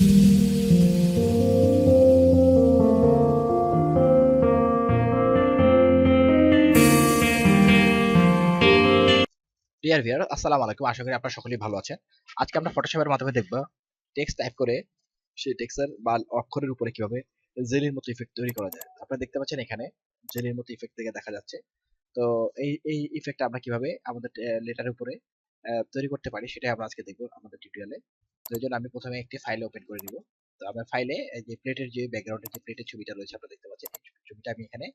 Dear viewer আসসালামু আলাইকুম। আশা করি আপনারা সকলেই ভালো আছেন। আজকে আমরা ফটোশপের মাধ্যমে দেখব টেক্সট টাইপ করে সেই টেক্সটের বা অক্ষরের উপরে কীভাবে জেলির মতো ইফেক্ট তৈরি করা যায়। আপনারা দেখতে পাচ্ছেন এখানে জেলির মতো ইফেক্ট থেকে দেখা যাচ্ছে। তো এই এই ইফেক্টটা আমরা কীভাবে আমাদের লেটারের উপরে তৈরি করতে পারি সেটাই আমরা আজকে দেখব আমাদের টিউটোরিয়ালে জন্য আমি প্রথমে একটি ফাইল ওপেন করে নিব। তো আমার ফাইলে যে প্লেটের যে ব্যাকগ্রাউন্ডের যে প্লেটের ছবিটা রয়েছে, আপনারা দেখতে পাচ্ছেন ছবিটা আমি এখানে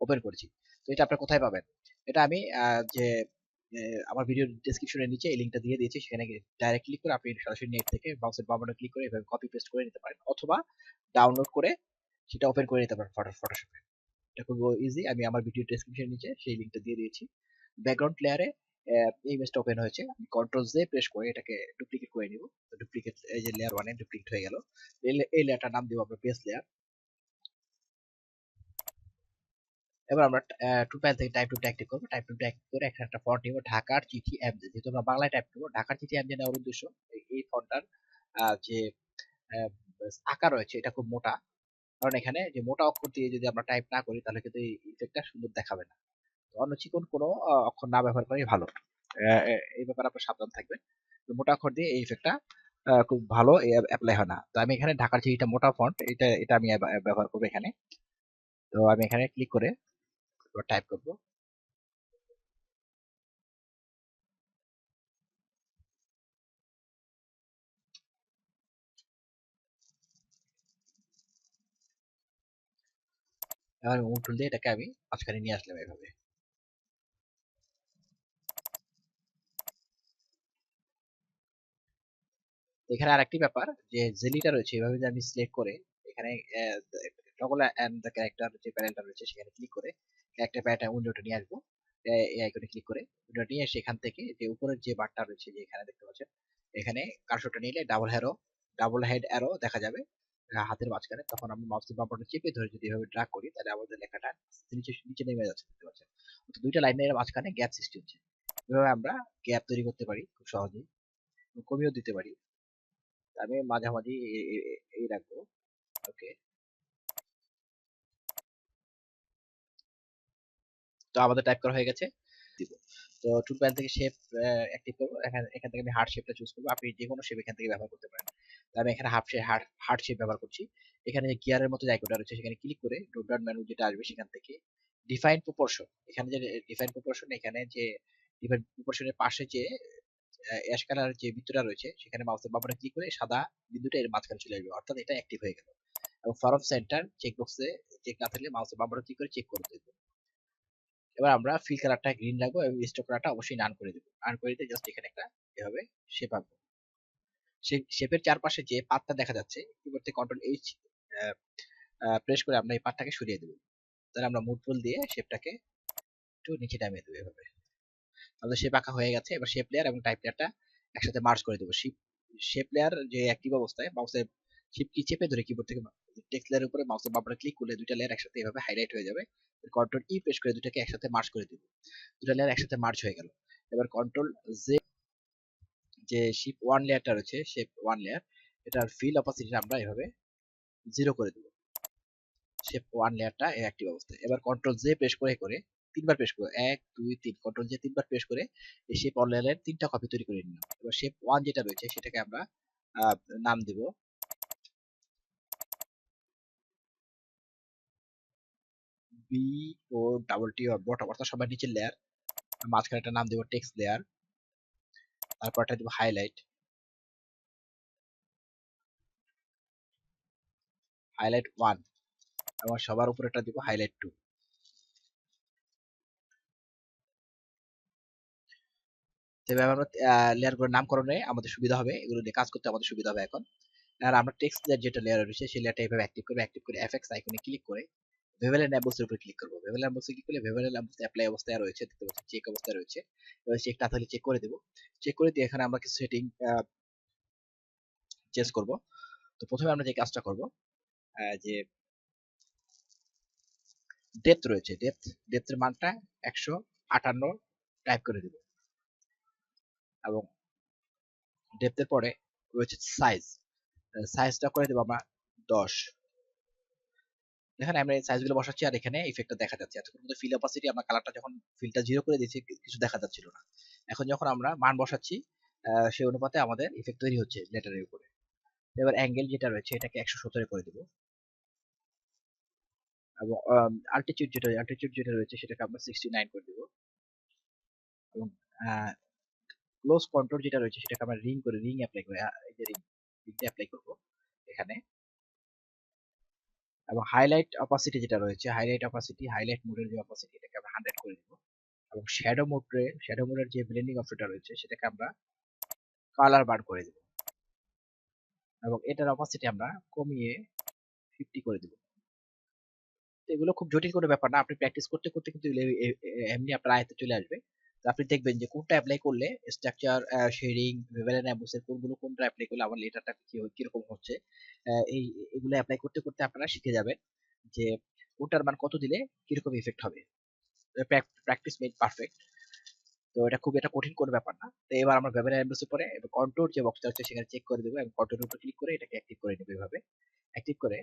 ওপেন করেছি। তো এটা আপনারা কোথায় পাবেন? এটা আমি যে আমার ভিডিও ডেসক্রিপশনের নিচে এই লিংকটা দিয়ে দিয়েছি। সেখানে ডাইরেক্ট ক্লিক করে আপনি সরাসরি নেট থেকে মাউসের বাম বাটনে ক্লিক করে এভাবে কপি পেস্ট করে নিতে পারেন। অথবা ডাউনলোড করে সেটা ওপেন করে নিতে পারেন ফটো ফটোশপে এটা খুব ইজি আমি আমার ভিডিও ডেসক্রিপশনের নিচে সেই লিংকটা দিয়ে দিয়েছি। ব্যাকগ্রাউন্ড লেয়ারে ইমেজটা ওপেন হয়েছে। আমি কন্ট্রোল জে প্রেস করে এটাকে ডুপ্লিকেট করে নিব। ডুপ্লিকেট এই যে লেয়ার ওয়ানে ডুপ্লিকেট হয়ে গেল। এই লেয়ারটার নাম দিব আমরা বেস লেয়ার এবার আমরা টু প্যান থেকে টাইপ টু ট্যাক্টিভ করব। টাইপ টু ট্যাক্টিভ করে একটা একটা ফন্ট নিব, ঢাকার চিঠি এম যেহেতু আমরা বাংলায় টাইপ করব, ঢাকার চিঠি এম নেওয়ার উদ্দেশ্য, এই- ফন্টটার যে আকার রয়েছে, এটা খুব মোটা। কারণ এখানে যে মোটা অক্ষর দিয়ে যদি আমরা টাইপ না করি, তাহলে কিন্তু এই ইফেক্টটা সুন্দর দেখাবে না। অন্য চিকন কোনো অক্ষর না ব্যবহার করাই ভালো। এই ব্যাপারে আপনার সাবধান থাকবেন। মোটা অক্ষর দিয়ে এই ইফেক্টটা খুব ভালো অ্যাপ্লাই হয় না। তো আমি এখানে ঢাকার চিঠিটা মোটা ফন্ট এটা এটা আমি ব্যবহার করব এখানে। তো আমি এখানে ক্লিক করে টাইপ করব। এবার মুভ দিয়ে এটাকে আমি মাঝখানে নিয়ে আসলাম এভাবে এখানে আরেকটি ব্যাপার যে জেলিটা রয়েছে, এভাবে যে আমি সিলেক্ট করে, এখানে টগল এন্ড দ্য ক্যারেক্টার যে প্যানেলটা রয়েছে, সেখানে ক্লিক করে ক্যারেক্টার প্যানেলটা উইন্ডোটা নিয়ে আসব। এই আইকনে ক্লিক করে উইন্ডো নিয়ে এসে এখান থেকে যে উপরের যে বারটা রয়েছে, যে এখানে দেখতে পাচ্ছেন, এখানে কার্সরটা নিলে double arrow double head arrow দেখা যাবে হাতের মাঝখানে। তখন আমি মাউসের বাম্পারটা চেপে ধরে যদি এভাবে ড্রাগ করি, তাহলে আমাদের লেখাটা নিচে নিচে নেমে যাচ্ছে, দেখতে পাচ্ছেন। তো দুইটা লাইনের মাঝখানে গ্যাপ সৃষ্টি হচ্ছে। এভাবে আমরা গ্যাপ তৈরি করতে পারি খুব সহজেই কমিয়েও দিতে পারি। আমি মাঝামাঝি এই রাখব। ওকে। তো আমাদের টাইপ করা হয়ে গেছে। দিব। তো টুল প্যান থেকে শেপ অ্যাক্টিভ করব। এখান এখান থেকে আমি হার্ট শেপটা চুজ করব। আপনি যে কোনো শেপ এখান থেকে ব্যবহার করতে পারেন। তো আমি এখানে half shape heart heart shape ব্যবহার করছি। এখানে যে গিয়ারের মতো যে আইকনটা রয়েছে সেখানে ক্লিক করে ড্রপ ডাউন মেনু যেটা আসবে সেখান থেকে ডিফাইন প্রপোর্শন এখানে যে ডিফাইন প্রপোর্শন এখানে যে ডিফাইন প্রপোর্শনের পাশে যে অ্যাশ কালার যে বৃত্তটা রয়েছে, সেখানে মাউসের বাটনে ক্লিক করে সাদা বিন্দুটা এর মাঝখানে চলে আসবে। অর্থাৎ এটা অ্যাক্টিভ হয়ে গেল। এবং ফরম সেন্টার চেক বক্সে চেক না থাকলে মাউসের বাটনে ক্লিক করে চেক করে দেব। এবার আমরা ফিল কালারটা গ্রিন রাখব এবং স্টক কালারটা অবশ্যই নান করে দেবো। নান করে দিতে জাস্ট এখানে একটা এভাবে শেপ আঁকবো। শেপের চারপাশে যে পাতটা দেখা যাচ্ছে কিবোর্ড থেকে কন্ট্রোল এইচ প্রেস করে আমরা এই পাতটাকে সরিয়ে দেবো। তাহলে আমরা মুভ টুল দিয়ে শেপটাকে একটু নিচে নামিয়ে দেবো এভাবে। আমাদের শেপ আঁকা হয়ে গেছে। এবার শেপ লেয়ার এবং টাইপ লেয়ারটা একসাথে মার্জ করে দেবো। শেপ শেপ লেয়ার যে অ্যাক্টিভ অবস্থায় মাউসের শিপ কি চেপে ধরে কিবোর্ড থেকে টেক্সট লেয়ারের উপরে মাউসের বাটনে ক্লিক করলে দুইটা লেয়ার একসাথে এভাবে হাইলাইট হয়ে যাবে। কন্ট্রোল ই প্রেস করে দুটাকে একসাথে মার্জ করে দিব। দুটা লেয়ার একসাথে মার্জ হয়ে গেল। এবার কন্ট্রোল জে যে শিপ ওয়ান লেয়ারটা রয়েছে শেপ ওয়ান লেয়ার এটার ফিল অপাসিটি আমরা এভাবে জিরো করে দেব। শেপ ওয়ান লেয়ারটা অ্যাক্টিভ অবস্থায়। এবার কন্ট্রোল জে প্রেস করে করে তিনবার প্রেস করো। এক, দুই, তিন। কন্ট্রোল জে তিনবার প্রেস করে এই শেপ লেয়ারের তিনটা কপি তৈরি করে নিলাম। এবার শেপ ওয়ান যেটা রয়েছে সেটাকে আমরা নাম দিব। B O double T bottom অর্থাৎ সবার নিচের লেয়ার মাঝখানে একটা নাম দেবো টেক্সট লেয়ার তারপর একটা দেবো হাইলাইট হাইলাইট ওয়ান এবং সবার উপরে একটা দিব হাইলাইট টু তবে আমরা লেয়ারগুলোর নামকরণে আমাদের সুবিধা হবে। এগুলো নিয়ে কাজ করতে আমাদের সুবিধা হবে এখন। আর আমরা টেক্সট লেয়ার যেটা লেয়ার রয়েছে, সেই লেয়ারটা এভাবে অ্যাক্টিভ করবে। অ্যাক্টিভ করে এফএক্স আইকনে ক্লিক করে ভেভেল অ্যাম্বুসের উপরে ক্লিক করব। ভেভেল অ্যাম্বুসে ক্লিক করলে ভেভেল অ্যাম্বুস অ্যাপ্লাই অবস্থায় রয়েছে, দেখতে পাচ্ছেন চেক অবস্থায় রয়েছে। এবার চেক না থাকলে চেক করে দেবো। চেক করে দিয়ে এখানে আমরা কিছু সেটিং চেঞ্জ করব। তো প্রথমে আমরা যে কাজটা করব যে ডেপথ রয়েছে। ডেপথ ডেপথের মানটা একশো আটান্ন টাইপ করে দেব। এবং ডেপথের পরে রয়েছে সাইজ সাইজটা করে দেবো আমরা দশ। দেখেন, আমরা এই সাইজগুলো বসাচ্ছি আর এখানে ইফেক্টটা দেখা যাচ্ছে। এতক্ষণ কিন্তু ফিল অপাসিটি আমরা কালারটা যখন ফিলটা জিরো করে দিয়েছি, কিছু দেখা যাচ্ছিল না। এখন যখন আমরা মান বসাচ্ছি সেই অনুপাতে আমাদের ইফেক্ট তৈরি হচ্ছে লেটারের উপরে। এবার অ্যাঙ্গেল যেটা রয়েছে, এটাকে একশো সতেরো করে দেবো। এবং আল্টিটিউড যেটা আল্টিটিউড যেটা রয়েছে, সেটাকে আমরা সিক্সটি নাইন করে দেবো। এবং ক্লোজ কন্ট্রোল যেটা রয়েছে সেটাকে আমরা রিং করে রিং অ্যাপ্লাই করে এই যে রিং রিংটা অ্যাপ্লাই করব এখানে। এবং হাইলাইট অপাসিটি যেটা রয়েছে হাইলাইট অপাসিটি হাইলাইট মোডের যে অপাসিটি এটাকে আমরা হান্ড্রেড করে দিব এবং শ্যাডো মোডে শ্যাডো মোডের যে ব্লেন্ডিং অপশনটা রয়েছে সেটাকে আমরা কালার বার করে দেব। এবং এটার অপাসিটি আমরা কমিয়ে ফিফটি করে দেব। এগুলো খুব জটিল কোনো ব্যাপার না, আপনি প্র্যাকটিস করতে করতে কিন্তু এমনি আপনার আয়ত্তে চলে আসবে। আপনি দেখবেন যে কোনটা অ্যাপ্লাই করলে স্ট্রাকচার শেডিং ভেভেলেন অ্যাম্বুসের কোনগুলো কোনটা অ্যাপ্লাই করলে আমার লেটারটা কি কীরকম হচ্ছে এই, এগুলো অ্যাপ্লাই করতে করতে আপনারা শিখে যাবেন যে কোনটার মান কত দিলে কীরকম ইফেক্ট হবে। প্র্যাকটিস মেড পারফেক্ট তো এটা খুব একটা কঠিন কোনো ব্যাপার না। তো এবার আমরা ভেবেন অ্যাম্বুসের পরে এবং কন্ট্রোল যে বক্সটা হচ্ছে সেখানে চেক করে দেবো এবং কন্ট্রোলের উপর ক্লিক করে এটাকে অ্যাক্টিভ করে নেব এভাবে। অ্যাক্টিভ করে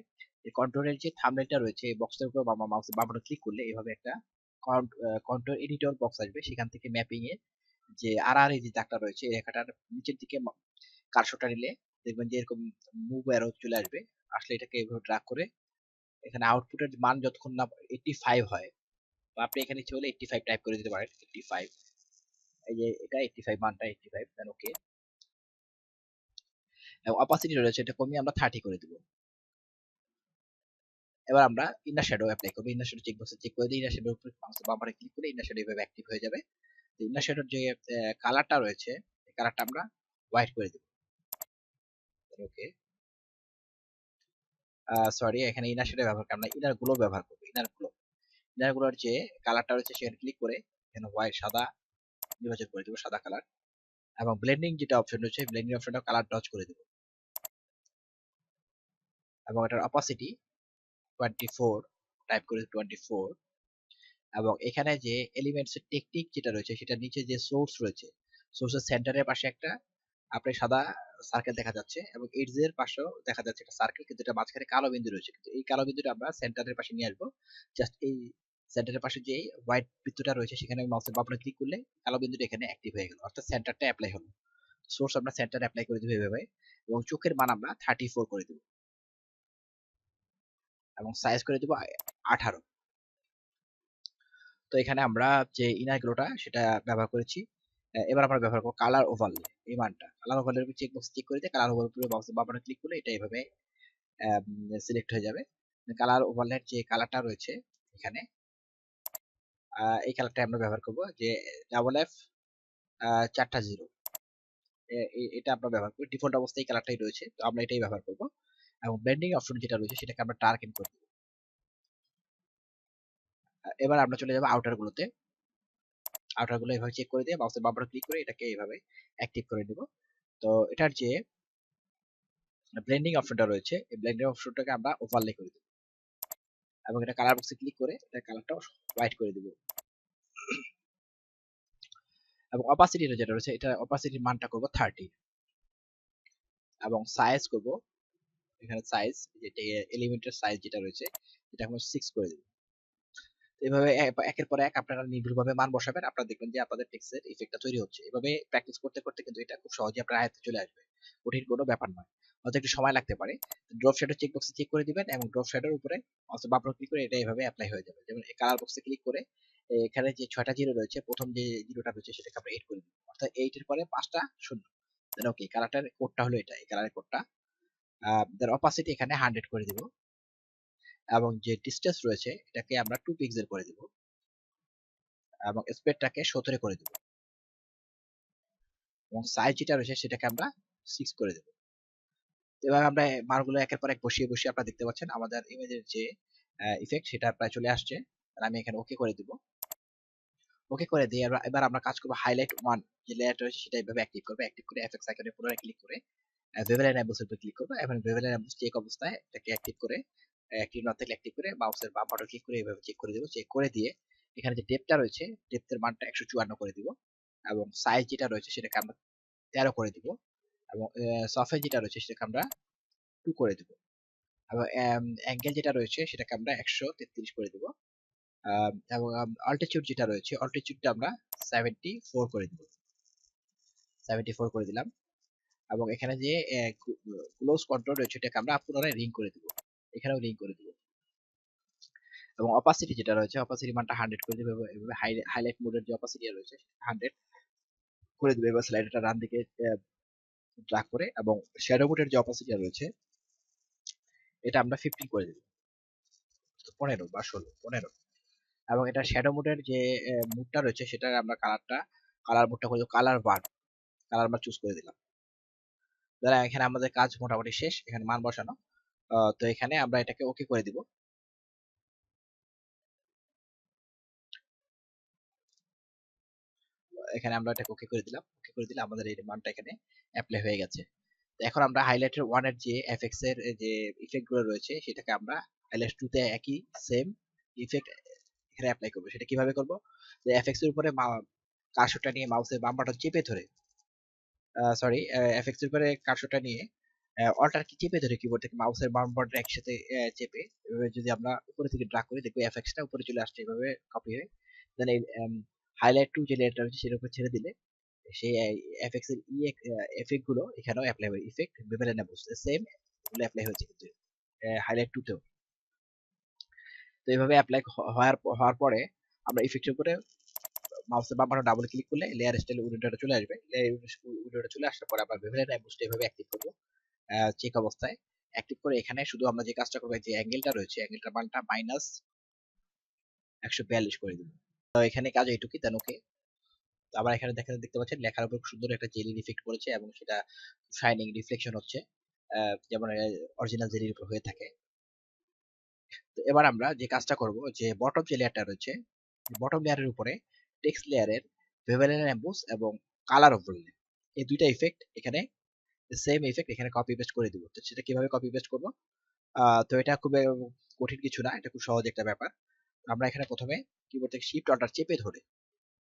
কন্ট্রোলের যে থাম্বনেলটা রয়েছে, এই বক্সটার উপর বাম মাউসের বাম ক্লিক করলে এইভাবে একটা কন্ট্রোল এডিটর বক্স আসবে সেখান থেকে ম্যাপিং এ যে আর আর যে দাগটা রয়েছে এই রেখাটার নিচের দিকে কারশোটা নিলে দেখবেন যে এরকম মুভ অ্যারো চলে আসবে। আসলে এটাকে এইভাবে ড্রাগ করে এখানে আউটপুটের মান যতক্ষণ না এইটটি ফাইভ হয়, বা আপনি এখানে চলে হলে এইটটি ফাইভ টাইপ করে দিতে পারেন এইটটি ফাইভ এই যে এটা এইটটি ফাইভ মানটা এইটটি ফাইভ দেন ওকে এবং অপাসিটি রয়েছে, এটা কমিয়ে আমরা থার্টি করে দিব। এবার আমরা ইনার শ্যাডো অ্যাপ্লাই করব। ইনার শ্যাডো চেক বক্সে চেক করে দিই। ইনার শ্যাডোর উপর বাবারে ক্লিক করে ইনার শ্যাডো এভাবে অ্যাক্টিভ হয়ে যাবে। তো ইনার শ্যাডোর যে কালারটা রয়েছে কালারটা আমরা হোয়াইট করে দেব। ওকে সরি এখানে ইনার শ্যাডো ব্যবহার আমরা ইনার গ্লো ব্যবহার করব ইনার গ্লো ইনার গ্লোর যে কালারটা রয়েছে, সেখানে ক্লিক করে এখানে হোয়াইট সাদা নির্বাচন করে দেবো, সাদা কালার এবং ব্লেন্ডিং যেটা অপশন রয়েছে ব্লেন্ডিং অপশনটা কালার টচ করে দেবো। এবং এটার অপাসিটি টোয়েন্টি ফোর টাইপ করে টোয়েন্টি ফোর এবং এখানে যে টেকনিক যেটা রয়েছে, সেটা নিচে যে সোর্স রয়েছে সোর্সের সেন্টারের পাশে একটা সাদা সার্কেল দেখা যাচ্ছে এবং এইডস এর পাশেও দেখা যাচ্ছে একটা সার্কেল কিন্তু এটা মাঝখানে কালো বিন্দু রয়েছে। কিন্তু এই কালো বিন্দুটা আমরা সেন্টারের পাশে নিয়ে আসব। জাস্ট এই সেন্টারের পাশে যে হোয়াইট বৃত্তটা রয়েছে, সেখানে মাউসের বাটনে ক্লিক করলে কালো বিন্দুটা এখানে অ্যাক্টিভ হয়ে গেল। অর্থাৎ সেন্টারটা অ্যাপ্লাই হলো। সোর্স আমরা সেন্টার অ্যাপ্লাই করে দিব এভাবে এবং চোখের মান আমরা থার্টি ফোর করে দিব। এবং সাইজ করে দিব আঠারো। তো এখানে আমরা যে ইনার গ্লোটা সেটা ব্যবহার করেছি। এবার আমরা ব্যবহার করব কালার ওভারলে এই মানটা। Colour overlay check box check করে দিয়ে কালার ওভার উপরে বক্স বাটনে ক্লিক করলে এটা এইভাবে সিলেক্ট হয়ে যাবে। কালার ওভারলের যে কালারটা রয়েছে এখানে এই কালারটা আমরা ব্যবহার করব। যে ডাবল এফ চারটা জিরো এটা আমরা ব্যবহার করি। ডিফল্ট অবস্থায় এই কালারটাই রয়েছে। তো আমরা এটাই ব্যবহার করব। এবং ব্লেন্ডিং অপশন যেটা রয়েছে সেটাকে আমরা টার্গেট করে দেব। এবার আমরা চলে যাব আউটার গুলোতে। আউটারগুলো এভাবে চেক করে দিয়ে মাউসের বাম ক্লিক করে এটাকে এইভাবে অ্যাক্টিভ করে নিব। তো এটার যে ব্লেন্ডিং অপশনটা রয়েছে, এই ব্লেন্ডিং অপশনটাকে আমরা ওভারলে করে দেব। এবং এটা কালার বক্সে ক্লিক করে এটা কালারটা হোয়াইট করে দিব। এবং অপাসিটি যেটা রয়েছে, এটা অপাসিটির মানটা করব থার্টি এবং সাইজ করব এখানে সাইজ যেটা এলিমেন্টের সাইজ যেটা রয়েছে, এটা আমরা সিক্স করে দেব। এভাবে একের পর এক আপনারা নির্ভুলভাবে মান বসাবেন, আপনারা দেখবেন যে আপনাদের টেক্সটের ইফেক্টটা তৈরি হচ্ছে। এভাবে প্র্যাকটিস করতে করতে কিন্তু এটা খুব সহজে আপনার আয়ত্তে চলে আসবে। কঠিন কোনো ব্যাপার নয়। হয়তো একটু সময় লাগতে পারে। ড্রপ শ্যাডো চেক বক্সে চেক করে দিবেন এবং ড্রপ শ্যাডোর উপরে অথবা বাপর ক্লিক করে এটা এভাবে অ্যাপ্লাই হয়ে যাবে। যেমন কালার বক্সে ক্লিক করে এখানে যে ছয়টা জিরো রয়েছে, প্রথম যে জিরোটা রয়েছে সেটাকে আমরা এইট করে দিব অর্থাৎ এইটের পরে পাঁচটা শূন্য। ওকে কালারটার কোডটা হলো এটা। এই কালারের কোডটা দেন অপাসিটি এখানে হান্ড্রেড করে দিব। এবং যে ডিস্টেন্স রয়েছে, এটাকে আমরা টু পিক্সেল করে দিব। এবং স্পেডটাকে সতেরো করে দিব। এবং সাইজ যেটা রয়েছে, সেটাকে আমরা সিক্স করে দেব। এভাবে আমরা মানগুলো একের পর এক বসিয়ে বসিয়ে আপনারা দেখতে পাচ্ছেন, আমাদের ইমেজের যে ইফেক্ট সেটা প্রায় চলে আসছে। আর আমি এখানে ওকে করে দিব। ওকে করে দিয়ে এবার আমরা কাজ করব হাইলাইট ওয়ান যে লেয়ারটা রয়েছে, সেটা এভাবে অ্যাক্টিভ করব। অ্যাক্টিভ করে এফএক্স আইকনে পুনরায় ক্লিক করে ভেভেলেন অ্যাম্বুসের উপর ক্লিক করব। এবং ভেভেলেন অ্যাম্বুস চেক অবস্থায় এটাকে অ্যাক্টিভ করে অ্যাক্টিভ না থাকলে অ্যাক্টিভ করে মাউসের বাম বাটন ক্লিক করে এভাবে চেক করে দেবো। চেক করে দিয়ে এখানে যে ডেপটা রয়েছে ডেপথের মানটা একশো চুয়ান্ন করে দিব এবং সাইজ যেটা রয়েছে সেটাকে আমরা তেরো করে দিব এবং সফটওয়্যার যেটা রয়েছে সেটাকে আমরা টু করে দিব। এবং অ্যাঙ্গেল যেটা রয়েছে সেটাকে আমরা একশো তেত্রিশ করে দিব। এবং অল্টিটিউড যেটা রয়েছে অল্টিটিউডটা আমরা সেভেন্টি ফোর করে দিব। সেভেন্টি ফোর করে দিলাম। এবং এখানে যে ক্লোজ কন্ট্রোল রয়েছে এটাকে আমরা পুনরায় রিং করে দিব। এখানেও রিং করে দিব। এবং অপাসিটি যেটা রয়েছে অপাসিটি মানটা হান্ড্রেড করে দিব। এভাবে হাইলাইট মোডের যে অপাসিটি রয়েছে হান্ড্রেড করে দিব। এবার স্লাইডারটা ডান দিকে ড্রাগ করে এবং শ্যাডো মোডের যে অপাসিটি রয়েছে, এটা আমরা ফিফটিন করে দিব। পনেরো বা ষোলো, পনেরো। এবং এটা শ্যাডো মোডের যে মুডটা রয়েছে, সেটার আমরা কালারটা কালার মোডটা করে colour bar colour bar choose করে দিলাম। যারা এখানে আমাদের কাজ মোটামুটি শেষ, এখানে মান বসানো। তো এখানে আমরা এটাকে ওকে করে দিব। এখানে আমরা এটাকে ওকে করে দিলাম। ওকে করে দিলে আমাদের এই মানটা এখানে অ্যাপ্লাই হয়ে গেছে। এখন আমরা হাইলাইটার ওয়ানের যে এফএক্স এর যে ইফেক্টগুলো রয়েছে, সেটাকে আমরা হাইলাইট টু তে একই সেম ইফেক্ট এখানে অ্যাপ্লাই করব। সেটা কীভাবে করব? যে এফএক্স এর উপরে কার্সরটা নিয়ে মাউসের বাম বাটন চেপে ধরে সরি এফএক্স এর উপরে কার্সরটা নিয়ে অল্টার কি চেপে ধরে কিবোর্ড থেকে মাউসের বাম বাটন একসাথে চেপে যদি আমরা উপরে থেকে ড্রাগ করি, দেখব এফএক্সটা উপরে চলে আসছে এভাবে কপি হয়ে দেন এই হাইলাইট টু যে লেয়ারটা রয়েছে সেটার উপর ছেড়ে দিলে, সেই এফএক্স এর এফেক্টগুলো এখানেও অ্যাপ্লাই হবে ইফেক্ট বেবেল এন্ড সেম এগুলো অ্যাপ্লাই হয়েছে কিন্তু হাইলাইট টু তেও তো এইভাবে অ্যাপ্লাই হওয়ার হওয়ার পরে আমরা ইফেক্টের উপরে মাউসের বাম বাটন ডাবল ক্লিক করলে লেয়ার স্টাইল উইন্ডোটা চলে আসবে। লেয়ার উইন্ডোটা চলে আসার পরে আমরা বেবেল এন্ড এভাবে অ্যাক্টিভ করব। চেক অবস্থায় অ্যাক্টিভ করে এখানে শুধু আমরা যে কাজটা করব যে অ্যাঙ্গেলটা রয়েছে অ্যাঙ্গেলটার মানটা মাইনাস একশো বিয়াল্লিশ করে দিব। তো এখানে কাজ এইটুকুই দেন ওকে আবার এখানে দেখা দেখতে পাচ্ছেন লেখার উপর সুন্দর একটা জেলি ইফেক্ট করেছে এবং সেটা শাইনিং রিফ্লেকশন হচ্ছে। যেমন অরিজিনাল জেলির উপর হয়ে থাকে। তো এবার আমরা যে কাজটা করব, যে বটম যে লেয়ারটা রয়েছে বটম লেয়ারের উপরে টেক্সট লেয়ারের ভেবেলেন অ্যাম্বুস এবং কালার ওভারলে এই দুইটা ইফেক্ট এখানে সেম ইফেক্ট এখানে কপি পেস্ট করে দিব। তো সেটা কীভাবে কপি পেস্ট করব? তো এটা খুব কঠিন কিছু না, এটা খুব সহজ একটা ব্যাপার। আমরা এখানে প্রথমে কিবোর্ড থেকে শিফট অর্ডার চেপে ধরে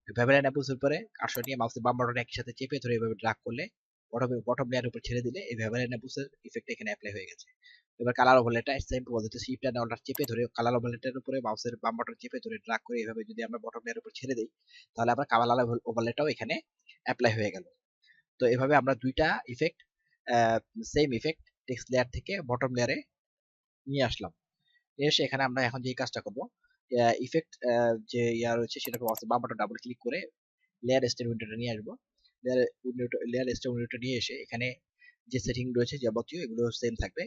ভেবেলেন অ্যাম্বুসের উপরে কার্সর নিয়ে মাউসের বাম বাটন একই সাথে চেপে ধরে এভাবে ড্রাগ করলে বটম বটম লেয়ারের উপর ছেড়ে দিলে এই ভেবেলেন অ্যাম্বুসের ইফেক্ট এখানে অ্যাপ্লাই হয়ে গেছে। এবার কালার ওভারলেটা সেম পদ্ধতি শিফট এন্ড অর্ডার চেপে ধরে কালার ওভারলেটার উপরে মাউসের বাম বাটন চেপে ধরে ড্রাগ করে এভাবে যদি আমরা বটম লেয়ারের উপর ছেড়ে দিই, তাহলে আমরা কালার ওভারলেটাও এখানে অ্যাপ্লাই হয়ে গেল। তো এভাবে আমরা দুইটা effect same effect text layer থেকে বটম লেয়ারে নিয়ে আসলাম। এসে এখানে আমরা এখন যে কাজটা করব ইফেক্ট যে ইয়া রয়েছে সেটাকে বাম বাটন ডাবল ক্লিক করে লেয়ার স্টেট উইন্ডোটা নিয়ে আসব। লেয়ার উইন্ডোটা লেয়ার স্টেট উইন্ডোটা নিয়ে এসে এখানে যে সেটিং রয়েছে যাবতীয় এগুলো সেম থাকবে।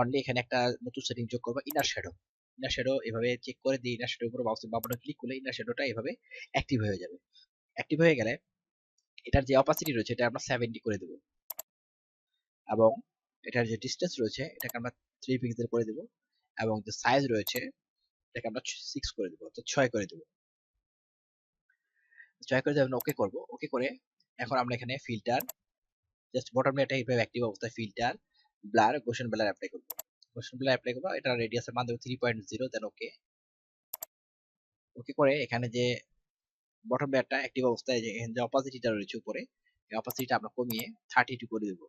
অনলি এখানে একটা নতুন সেটিং যোগ করব ইনার শ্যাডো ইনার শ্যাডো এভাবে চেক করে দিয়ে ইনার শ্যাডোর উপর মাউসের বাম বাটন ক্লিক করলে ইনার শ্যাডোটা এভাবে অ্যাক্টিভ হয়ে যাবে। অ্যাক্টিভ হয়ে গেলে এটার যে অপাসিটি রয়েছে এটা আমরা সেভেন্টি করে দেবো। এবং এটার যে ডিস্টেন্স রয়েছে এটাকে আমরা থ্রি পিক্সেল করে দেবো। এবং যে সাইজ রয়েছে এটাকে আমরা সিক্স করে দেবো, অর্থাৎ ছয় করে দেবো। ছয় করে দেবেন ওকে করব। ওকে করে এখন আমরা এখানে ফিল্টার জাস্ট বটম লেয়ারটা এইভাবে অ্যাক্টিভ অবস্থায় filter blur gaussian blur apply করব। গোশন ব্লার অ্যাপ্লাই করব, এটা রেডিয়াসের মান দেবো three point zero then okay okay করে এখানে যে বটম লেয়ারটা অ্যাক্টিভ অবস্থায় যে এখানে যে অপাসিটিটা রয়েছে উপরে, এই অপাসিটিটা আমরা কমিয়ে থার্টি টু করে দেবো।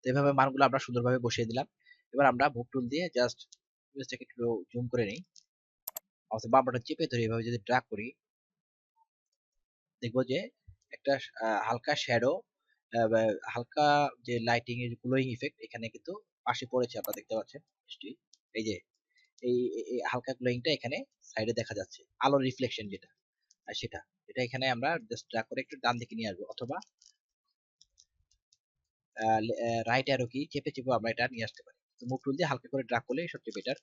তো এভাবে মানগুলো আমরা সুন্দরভাবে বসিয়ে দিলাম। এবার আমরা মুভ টুল দিয়ে জাস্ট ইমেজটাকে একটু জুম করে নিই। অবশ্য বাম বাটন চেপে ধরে, এভাবে যদি ড্রাগ করি, দেখব যে একটা হালকা শ্যাডো হালকা যে লাইটিং এর গ্লোয়িং ইফেক্ট এখানে কিন্তু পাশে পড়েছে আপনারা দেখতে পাচ্ছেন এই যে, এই হালকা গ্লোয়িংটা এখানে সাইডে দেখা যাচ্ছে আলোর রিফ্লেকশন যেটা আর সেটা। এটা এখানে আমরা জাস্ট ড্রাগ করে একটু ডান দিকে নিয়ে আসব, অথবা রাইট অ্যারো কি চেপে চেপে আমরা এটা নিয়ে আসতে পারি। তো মুভ টুল দিয়ে হালকা করে ড্রাগ করলে সবচেয়ে বেটার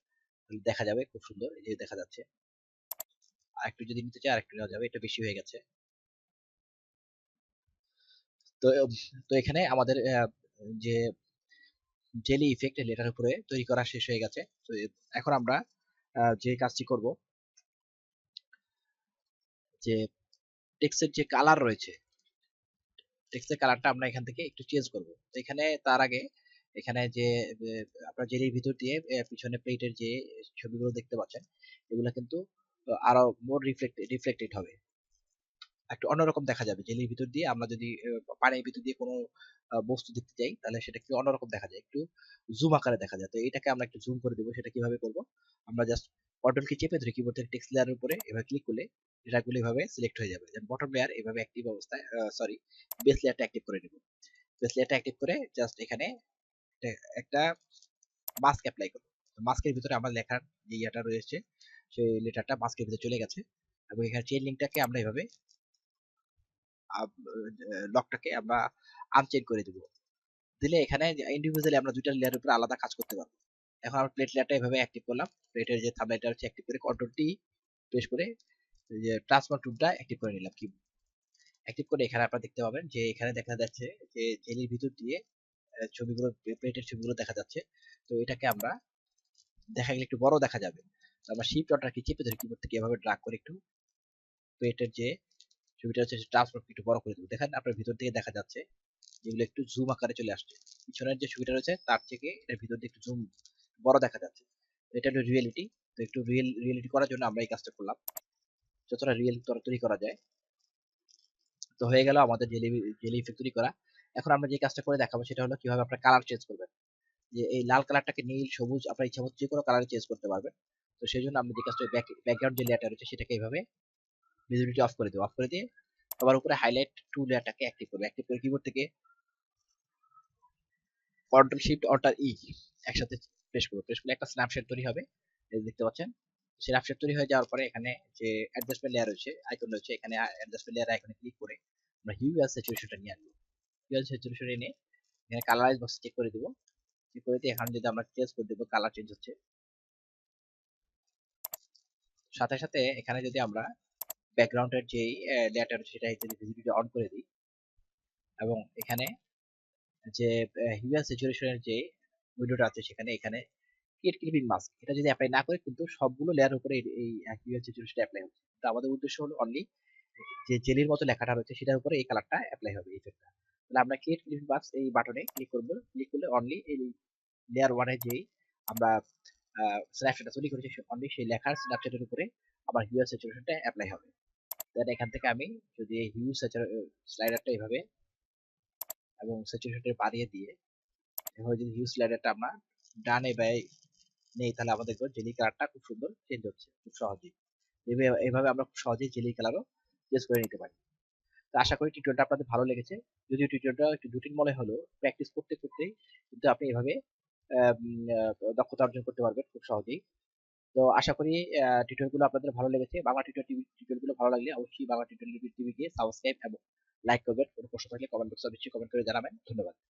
দেখা যাবে খুব সুন্দর, এই যে দেখা যাচ্ছে। আর একটু যদি নিতে চাই, আরেকটু নেওয়া যাবে, এটা বেশি হয়ে গেছে। তো তো এখানে আমাদের যে ডেলি ইফেক্ট লেটার উপরে তৈরি করা শেষ হয়ে গেছে। তো এখন আমরা যে কাজটি করব, যে টেক্সটের যে কালার রয়েছে টেক্সটের কালারটা আমরা এখান থেকে একটু চেঞ্জ করব। তো এখানে তার আগে, এখানে যে আপনার জেলির ভিতর দিয়ে পিছনে প্লেটের যে ছবিগুলো দেখতে পাচ্ছেন, এগুলো কিন্তু আরও মোর রিফ্লেক্ট রিফ্লেক্টেড হবে। একটু অন্যরকম দেখা যাবে। জেলির ভিতর দিয়ে আমরা যদি পানির ভিতর দিয়ে কোনো বস্তু দেখতে যাই, তাহলে সেটা একটু অন্যরকম দেখা যায়। একটু জুম আকারে দেখা যায়। তো এটাকে আমরা একটু জুম করে দেবো, সেটা কীভাবে করব? আমরা জাস্ট কন্ট্রোল কি চেপে ধরে কিবোর্ড থেকে টেক্সট লেয়ারের উপরে এভাবে ক্লিক করলে ডেটাগুলো এভাবে সিলেক্ট হয়ে যাবে। যেমন বটম লেয়ার এভাবে অ্যাক্টিভ অবস্থায় সরি বেস লেয়ারটা অ্যাক্টিভ করে নেব। বেস লেয়ারটা অ্যাক্টিভ করে জাস্ট এখানে একটা- একটা মাস্ক অ্যাপ্লাই করব। মাস্কের ভিতরে আমার লেখার যে ইয়েটা রয়েছে, সেই লেটারটা মাস্কের ভিতরে চলে গেছে। এবং এখানে চেইন লিঙ্কটাকে আমরা এভাবে লকটাকে আমরা আনচেন করে দিব। দিলে এখানে ইন্ডিভিজুয়ালি আমরা দুইটা লেয়ারের উপরে আলাদা কাজ করতে পারব। এখন আমরা প্লেট লেয়ারটা এভাবে অ্যাক্টিভ করলাম। প্লেটের যে থামলাইনটা হচ্ছে অ্যাক্টিভ করে কন্ট্রোল টি প্রেস করে যে ট্রান্সফার টুলটা অ্যাক্টিভ করে নিলাম। কি অ্যাক্টিভ করে এখানে আপনারা দেখতে পাবেন যে এখানে দেখা যাচ্ছে যে জেলির ভিতর দিয়ে ছবিগুলো প্লেটের ছবিগুলো দেখা যাচ্ছে। তো এটাকে আমরা দেখা গেলে একটু বড় দেখা যাবে। তো আমরা শিফট অর্ডার কি চেপে ধরে কিবোর্ড থেকে এভাবে ড্রাগ করে একটু প্লেটের যে ছবিটা হচ্ছে ট্রান্সফার একটু বড় করে দেবো দেখেন আপনার ভিতর থেকে দেখা যাচ্ছে যেগুলো একটু জুম আকারে চলে আসছে। পিছনের যে ছবিটা রয়েছে তার থেকে এটার ভিতর দিয়ে একটু জুম বড় দেখা যাচ্ছে। এটা হলো রিয়েলিটি তো একটু রিয়েল রিয়েলিটি করার জন্য আমরা এই কাজটা করলাম। যতটা রিয়েল তৈরি করা যায়। তো হয়ে গেল আমাদের জেলি জেলি ইফেক্ট তৈরি করা। এখন আমরা যে কাজটা করে দেখাবো সেটা হলো কীভাবে আপনার কালার চেঞ্জ করবেন। যে এই লাল কালারটাকে নীল, সবুজ, আপনার ইচ্ছা মতো যে কোনো কালারে চেঞ্জ করতে পারবেন। তো সেই জন্য আমরা যে কাজটা ব্যাকগ্রাউন্ড যে লেয়ারটা রয়েছে সেটাকে এইভাবে ভিজিবিলিটি অফ করে দেবো অফ করে দিয়ে আবার উপরে হাইলাইট টু লেয়ারটাকে অ্যাক্টিভ করব। অ্যাক্টিভ করে কিবোর্ড থেকে কন্ট্রোল শিফট অল্টার ই একসাথে প্রেস করব। প্রেস করলে একটা স্ন্যাপশট তৈরি হবে। এই দেখতে পাচ্ছেন স্ন্যাপশট তৈরি হয়ে যাওয়ার পরে এখানে যে অ্যাডজাস্টমেন্ট লেয়ার রয়েছে আইকন রয়েছে, এখানে অ্যাডজাস্টমেন্ট লেয়ার আইকনে ক্লিক করে আমরা হিউ আর স্যাচুরেশনটা নিয়ে আসব। হিউ আর স্যাচুরেশন এনে এখানে কালারাইজ বক্স চেক করে দেবো। চেক করে দিয়ে এখানে যদি আমরা চেঞ্জ করে দেবো কালার চেঞ্জ হচ্ছে। সাথে সাথে এখানে যদি আমরা ব্যাকগ্রাউন্ডের যে রয়েছে সেটা যদি ভিজিবিলিটি অন করে দিই, এবং এখানে যে হিউয়ার স্যাচুরেশনের যে উইন্ডোটা আছে, সেখানে এখানে ক্রিয়েট ক্লিপিং মাস্ক এটা যদি অ্যাপ্লাই না করে, কিন্তু সবগুলো লেয়ার উপরে এই- এই হিউয়ার স্যাচুরেশনটা অ্যাপ্লাই হচ্ছে। তো আমাদের উদ্দেশ্য হলো অনলি যে জেলির মতো লেখাটা রয়েছে, সেটার উপরে এই কালারটা অ্যাপ্লাই হবে ইফেক্টটা তাহলে আমরা ক্রিয়েট ক্লিপিং মাস্ক এই বাটনে ক্লিক করব ক্লিক করলে অনলি এই লেয়ার ওয়ানে যেই আমরা স্ন্যাপশটটা তৈরি করেছি অনলি সেই লেখার স্ন্যাপশটের উপরে আবার হিউয়ার স্যাচুরেশনটা অ্যাপ্লাই হবে। এখান থেকে আমি যদি হিউ স্লাইডারটা এইভাবে এবং স্যাচুরেশনটা বাড়িয়ে দিয়ে এভাবে যদি হিউ স্লাইডারটা আমরা ডানে ব্যয় নেই, তাহলে আমাদের জেলি কালারটা খুব সুন্দর চেঞ্জ হচ্ছে, খুব সহজেই। এভাবে আমরা খুব সহজেই জেলি কালারও চেঞ্জ করে নিতে পারি। তো আশা করি টিউটোরিয়ালটা আপনাদের ভালো লেগেছে। যদিও টিউটোরিয়ালটা একটু জটিল মনে হলো প্র্যাকটিস করতে, করতেই কিন্তু আপনি এভাবে দক্ষতা অর্জন করতে পারবেন খুব সহজেই। তো আশা করি টিউটোরিয়ালগুলো আপনাদের ভালো লেগেছে। বাংলা টিউটোরিয়ালগুলো ভালো লাগলে অবশ্যই বাংলা টিউটোরিয়াল টিভিকে সাবস্ক্রাইব এবং লাইক করবেন। কোনো প্রশ্ন থাকলে কমেন্ট বক্সে অবশ্যই কমেন্ট করে জানাবেন। ধন্যবাদ।